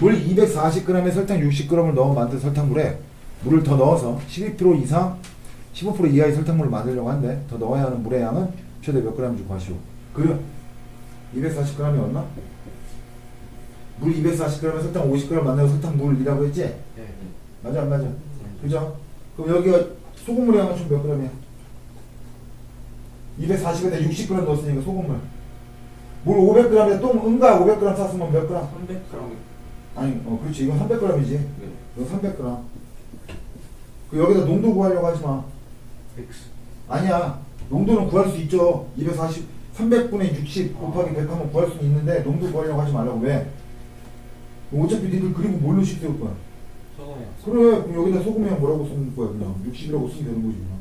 물 240g에 설탕 60g을 넣어 만든 설탕물에 물을 더 넣어서 12% 이상 15% 이하의 설탕물을 만들려고 하는데 더 넣어야 하는 물의 양은 최대 몇 g인지 구하시오. 그래. 240g이 얼마? 물 240g에 설탕 50g 만나고 설탕 물이라고 했지? 네. 맞아 안 맞아? 그죠? 그럼 여기가 소금물의 양은 총 몇 g이야? 240에다 60g 넣었으니까 소금물. 물 500g에 똥 응가 500g 샀으면 몇 g? 300g. 아니, 어, 그렇지. 이건 300g이지. 네. 이건 300g. 그 여기다 농도 구하려고 하지 마. X. 아니야. 농도는 구할 수 있죠. 240, 300분의 60 곱하기 100 하면 구할 수는 있는데 농도 구하려고 하지 말라고. 왜? 어차피 니들 그리고 뭘로 식 세울 거야? 소금이요. 그래. 그럼 여기다 소금이랑 뭐라고 쓰는 거야? 그냥 60이라고 쓰면 되는 거지. 그냥.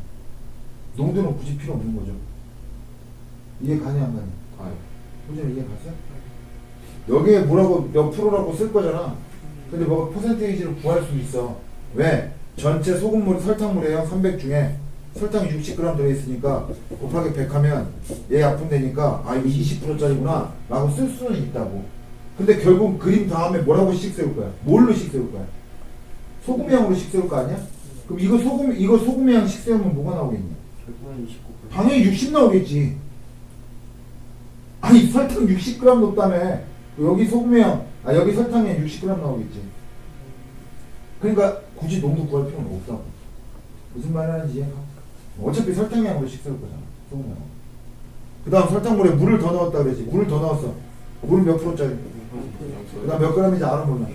농도는 굳이 필요 없는 거죠. 이해 가냐 안 가냐? 아요. 호준이 이해 갔어요? 여기에 뭐라고 몇 프로라고 쓸 거잖아. 근데 뭐가 퍼센테이지를 구할 수 있어. 왜? 전체 소금물 설탕물이에요. 300 중에 설탕이 60g 들어있으니까 곱하기 100 하면 얘 약분되니까 아 이거 20%짜리구나 라고 쓸 수는 있다고. 근데 결국 그림 다음에 뭐라고 씩 세울 거야? 뭘로 씩 세울 거야? 소금향으로 씩 세울 거 아니야? 그럼 이거 소금 이거 소금향 씩 세우면 뭐가 나오겠냐? 결국은 29%. 당연히 60 나오겠지. 아니 설탕 60g 넣었다며 여기 소금이랑 아 여기 설탕에 60g 나오겠지. 그러니까 굳이 농도 구할 필요는 없다고. 무슨 말 하는지? 어차피 설탕량으로 식세울 거잖아. 소금량. 그 다음 설탕물에 물을 더 넣었다 그랬지. 물을 더 넣었어. 물은 몇 프로짜리? 그 다음 몇 g인지 알아 몰라?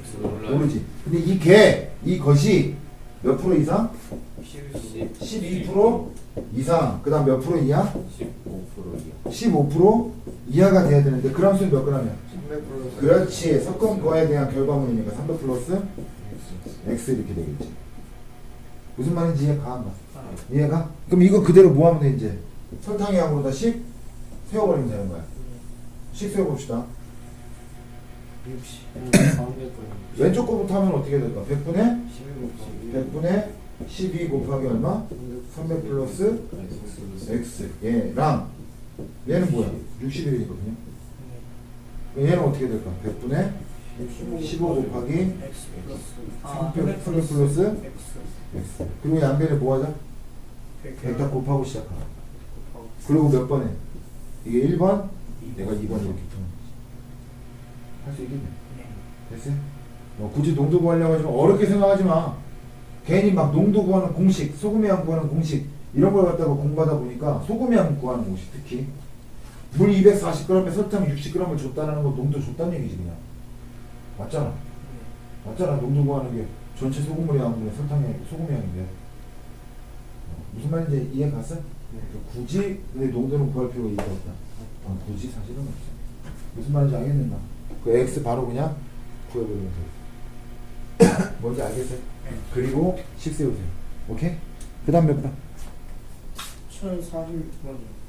모르지. 근데 이게 이것이 몇 프로 이상? 10. 12% 이상. 그 다음 몇 프로 이하? 15%이요. 15% 이하가 돼야 되는데 그람 수는 몇 g이야? 300% 그렇지. 섞은 거에 대한 결과물이니까 300 플러스 x 이렇게 되겠지. 무슨 말인지 이해가 안 가? 이해가? 그럼 이거 그대로 뭐 하면 돼 이제? 설탕의 양으로 다시 세워버리면 되는 거야. 식 세워봅시다. 60. 300%. 왼쪽 거부터 하면 어떻게 될까? 100분의 11. 100분의 12 곱하기 얼마? 300 플러스 x 얘랑 얘는 뭐야? 61이거든요. 얘는 어떻게 될까? 100분의 15 곱하기 300, 300 플러스 x 그리고 양변에 뭐 하자? 100다 곱하고 시작하라. 그리고 몇 번에? 이게 1번, 내가 2번 이렇게 푸는 거지. 할수 있겠네. 됐어요? 뭐 굳이 농도 구하려고 하지 마. 어렵게 생각하지 마. 괜히 막 농도 구하는 공식, 소금의 양 구하는 공식 이런 걸 갖다가 공부하다 보니까 소금의 양 구하는 공식 특히 물 240g에 설탕 60g을 줬다는 건 농도 줬다는 얘기지 그냥. 맞잖아. 맞잖아. 농도 구하는 게 전체 소금물의 양분의 설탕의 소금의 양인데. 어, 무슨 말인지 이해 갔어? 굳이 내 농도는 구할 필요가 있다 없다. 어, 굳이 사실은 없어. 무슨 말인지 알겠는가? 그 x 바로 그냥 구해버리면 돼. 뭔지 알겠어요? 그리고 식 세우세요. 오케이? 그 다음 몇 번? 1040번이요.